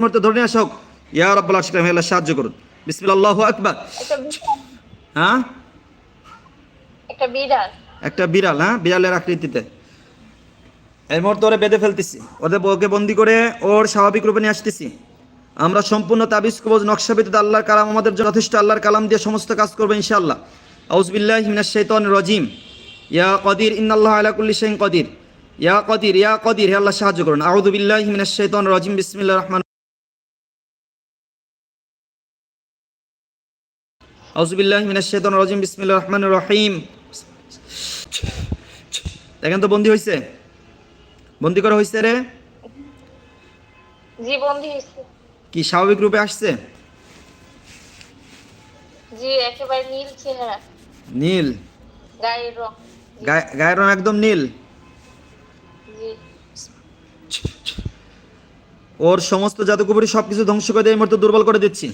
মুহূর্তে ধরে নিয়ে আসা হোক ইয়া রব্বাল আশিক আল্লাহ সাহায্য করুন। বিসমিল্লাহ আকবার। হ্যাঁ? একটা বিড়াল। একটা বিড়াল হ্যাঁ? বিড়ালের আকৃতিতে। এই মুহূর্তে ওরে বেঁধে ফেলতেছি। ওদের ওকে বন্দি করে ওর স্বাভাবিক রূপে নিয়ে আসতেছি। আমরা সম্পূর্ণ তাবিজ কবজ নকশা ব্যতীত আল্লাহর কালাম আমাদের যথেষ্ট আল্লাহর কালাম দিয়ে সমস্ত কাজ করব ইনশাআল্লাহ। আউজবিল্লাহ হিমিনাশ শৈতান রজিম। ইয়া কদির ইন্নাল্লাহ আলা কুল্লি শাইইন কদির। ইয়া কদির ইয়া কদির হে আল্লাহ সাহায্য করুন। আউযুবিল্লাহ হিমিনাশ শৈতান রজিম বিসমিল্লাহির রহমান রাজিম রহিম। দেখেন তো বন্দি হয়েছে বন্দি করা হয়েছে রে? জি কি স্বাভাবিক রূপে আসছে? জি একেবারে নীল চেহারা। নীল? গায়ের রং। গায়ের রং একদম নীল? জি। ওর সমস্ত জাদুকুপুরি সব কিছু ধ্বংস করে দিয়ে এই মুহূর্তে দুর্বল করে দিচ্ছি।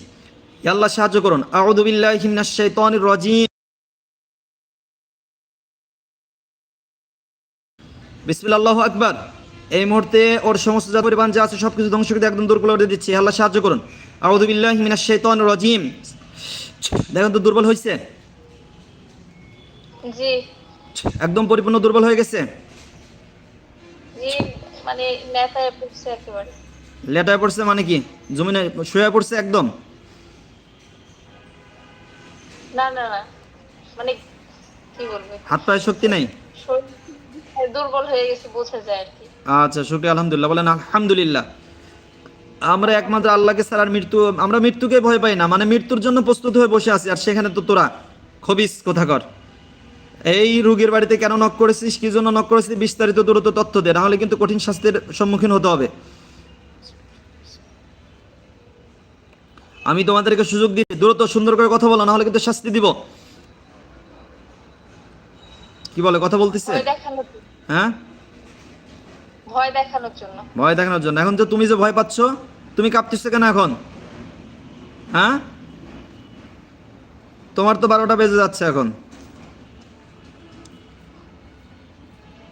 আল্লাহ সাহায্য করুন। আউযু বিল্লাহি মিনাশ শাইতানির রাজিম। আকবার। এই মুহূর্তে ওর সমস্ত জাদু পরিমাণ যা আছে সব কিছু ধ্বংস করে একদম দুর্বল করে দিচ্ছি। আল্লাহ সাহায্য করুন। আউযু বিল্লাহি মিনাশ শাইতানির রাজিম। দেখেন তো দুর্বল হয়েছে একদম পরিপূর্ণ দুর্বল হয়ে গেছে? মানে লেটায় পড়ছে মানে কি? জমিনে শুয়ে পড়ছে একদম? না না না। মানে কি বলবে? হাত পায়ে শক্তি নাই? দুর্বল হয়ে গেছে বোঝা যায় আর কি। আচ্ছা শুক্রিয়া আলহামদুলিল্লাহ। বলেন আলহামদুলিল্লাহ। আমরা একমাত্র আল্লাহকে ছাড়ার মৃত্যু আমরা মৃত্যুকে ভয় পাই না। মানে মৃত্যুর জন্য প্রস্তুত হয়ে বসে আছি। আর সেখানে তো তোরা খবিস কোথাকর? এই রুগীর বাড়িতে কেন নক করেছিস? কি জন্য নক করেছিস? বিস্তারিত দ্রুত তথ্য দে। নাহলে কিন্তু কঠিন শাস্তির সম্মুখীন হতে হবে। আমি তোমাদেরকে সুযোগ দিয়ে দূরত্ব সুন্দর করে কথা বলো নাহলে কিন্তু শাস্তি দিব। কি বলে কথা বলতেছে? হ্যাঁ? ভয় দেখানোর জন্য। ভয় দেখানোর জন্য। এখন তো তুমি যে ভয় পাচ্ছ তুমি কাঁপতেছো কেন এখন? হ্যাঁ? তোমার তো বারোটা বেজে যাচ্ছে এখন।